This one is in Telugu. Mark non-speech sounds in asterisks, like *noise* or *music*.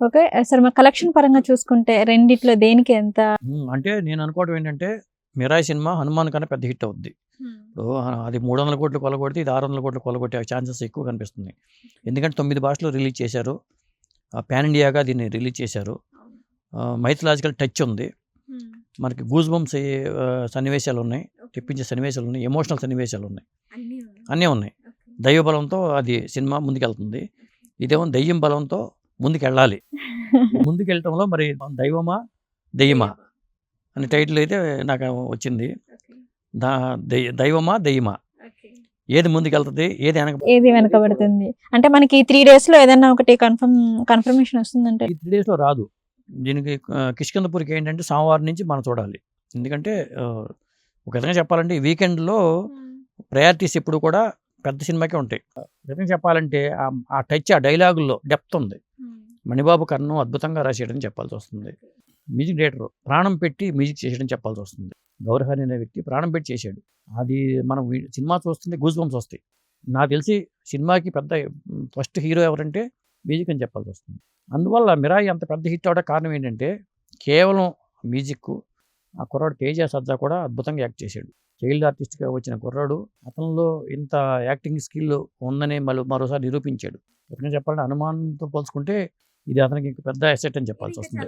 ఓకే. సార్ మరి కలెక్షన్ పరంగా చూసుకుంటే రెండిట్లో దేనికి ఎంత? అంటే నేను అనుకోవడం ఏంటంటే మిరాయి సినిమా హనుమాన్ కన్నా పెద్ద హిట్ అవుద్ది. అది మూడు వందల కోట్లు కొలగొడితే ఇది ఆరు వందల కోట్లు కొలగొట్టే ఛాన్సెస్ ఎక్కువ కనిపిస్తుంది. ఎందుకంటే తొమ్మిది భాషలు రిలీజ్ చేశారు. పాన్ ఇండియాగా దీన్ని రిలీజ్ చేశారు. మైథలాజికల్ టచ్ ఉంది. మనకి గూజ్ బంప్స్ సన్నివేశాలు ఉన్నాయి. తెప్పించే సన్నివేశాలు ఉన్నాయి. ఎమోషనల్ సన్నివేశాలు ఉన్నాయి. అన్నీ ఉన్నాయి. దైవ బలంతో అది సినిమా ముందుకెళ్తుంది. ఇదేమో దయ్యం బలంతో ముందుకెళ్ళాలి. *laughs* ముందుకెళ్ళటంలో మరి దైవమా దెయ్యమా అనే టైటిల్ అయితే నాకు వచ్చింది. దా దైవమా దెయ్యమా? ఏది ముందుకెళ్తుంది ఏది వెనక ఏది వెనకబడుతుంది? అంటే మనకి త్రీ డేస్లో ఏదైనా ఒకటి కన్ఫర్మ్ కన్ఫర్మేషన్ వస్తుందంటే? ఈ త్రీ డేస్లో రాదు. దీనికి కిష్కిందపూర్కి ఏంటంటే సోమవారం నుంచి మనం చూడాలి. ఎందుకంటే ఒక విధంగా చెప్పాలంటే ఈ వీకెండ్లో ప్రయారిటీస్ ఎప్పుడు కూడా పెద్ద సినిమాకే ఉంటాయి. విధంగా చెప్పాలంటే ఆ- ఆ టచ్ ఆ డైలాగుల్లో డెప్త్ ఉంది. మణిబాబు కర్ణం అద్భుతంగా రాసేయడం చెప్పాల్సి వస్తుంది. మ్యూజిక్ డైరెక్టర్ ప్రాణం పెట్టి మ్యూజిక్ చేయడం చెప్పాల్సి వస్తుంది. గౌరహరి అనే వ్యక్తి ప్రాణం పెట్టి చేశాడు. అది మనం సినిమా చూస్తుంటే గూజ్ బంప్స్ వస్తాయి. నాకు తెలిసి సినిమాకి పెద్ద ఫస్ట్ హీరో ఎవరంటే మ్యూజిక్ అని చెప్పాల్సి వస్తుంది. అందువల్ల మిరాయి అంత పెద్ద హిట్ అవడం కారణం ఏంటంటే కేవలం మ్యూజిక్ ఆ కుర్రాడు తేజ సజ్జా కూడా అద్భుతంగా యాక్ట్ చేశాడు. చైల్డ్ ఆర్టిస్ట్గా వచ్చిన కుర్రాడు అతనిలో ఇంత యాక్టింగ్ స్కిల్ ఉందని మళ్ళీ మరోసారి నిరూపించాడు. ఎప్పుడైనా చెప్పాలంటే హనుమాన్తో పోల్చుకుంటే ఇది అతనికి ఇంక పెద్ద అసెట్ అని చెప్పాల్సి వస్తుంది.